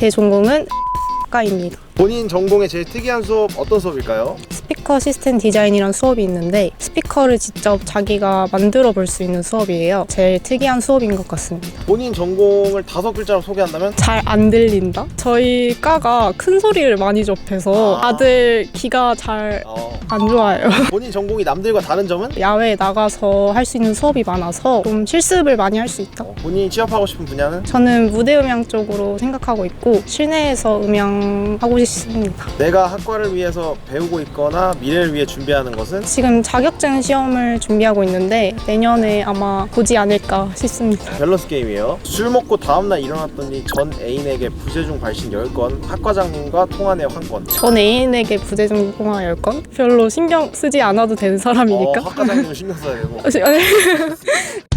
제 전공은 가입니다. 본인 전공의 제일 특이한 수업 어떤 수업일까요? 스피커 시스템 디자인이란 수업이 있는데 스피커를 직접 자기가 만들어 볼 수 있는 수업이에요. 제일 특이한 수업인 것 같습니다. 본인 전공을 다섯 글자로 소개한다면 잘 안 들린다? 저희 과가 큰 소리를 많이 접해서 아. 다들 귀가 잘 안 어, 좋아요. 본인 전공이 남들과 다른 점은? 야외에 나가서 할 수 있는 수업이 많아서 좀 실습을 많이 할 수 있다. 어, 본인이 취업하고 싶은 분야는? 저는 무대 음향 쪽으로 생각하고 있고 실내에서 음향 하고 싶습니다. 내가 학과를 위해서 배우고 있거나 미래를 위해 준비하는 것은? 지금 자격증 시험을 준비하고 있는데 내년에 아마 보지 않을까 싶습니다. 밸런스 게임이에요. 술 먹고 다음날 일어났더니 전 애인에게 부재중 발신 10건, 학과장님과 통화내 환건. 전 애인에게 부재중 통화 10건? 별로 신경 쓰지 않아도 되는 어, 사람이니까. 학과장님은 신경 써야 되고.